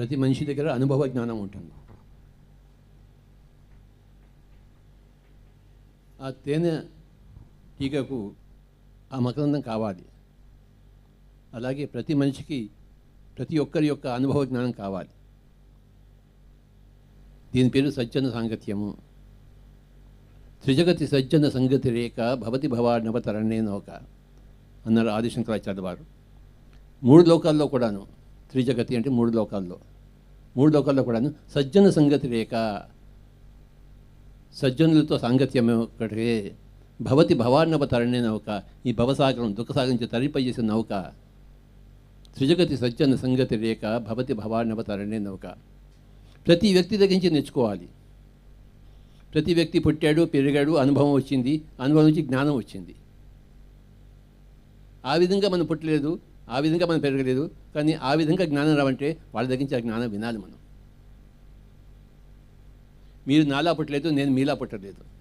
ప్రతి మనిషి దగ్గర అనుభవ జ్ఞానం ఉంటుంది. ఆ తేనె టీకకు ఆ మకరందం కావాలి. అలాగే ప్రతి మనిషికి ప్రతి ఒక్కరి యొక్క అనుభవ జ్ఞానం కావాలి. దీని పేరు సజ్జన సాంగత్యము. త్రిజగతి సజ్జన సంగతి రేఖ భవతి భవానవతరణే నౌక అన్నారు ఆదిశంకరాచార్య వారు. మూడు లోకాల్లో కూడాను త్రిజగతి అంటే మూడు లోకాల్లో. మూడు లోకాల్లో కూడాను సజ్జన సంగతి రేఖ. సజ్జనులతో సాంగత్యం ఒకటే. భవతి భవాన్నవ తరణే నౌక. ఈ భవసాగరం దుఃఖసాగరించి నుంచి తరిపై చేసిన నౌక. త్రిజగతి సజ్జన సంగతి రేఖ భవతి భవాన్నవ తరణే నౌక. ప్రతి వ్యక్తి దగ్గర నుంచి నేర్చుకోవాలి. ప్రతి వ్యక్తి పుట్టాడు పెరిగాడు అనుభవం వచ్చింది అనుభవం నుంచి జ్ఞానం వచ్చింది. ఆ విధంగా మనం పుట్టలేదు. ఆ విధంగా మనం పెరగలేదు. కానీ ఆ విధంగా జ్ఞానం రావంటే వాళ్ళ దగ్గర నుంచి ఆ జ్ఞానం వినాలి మనం. మీరు నాలా పుట్టలేదు నేను మీలా పుట్టలేదు.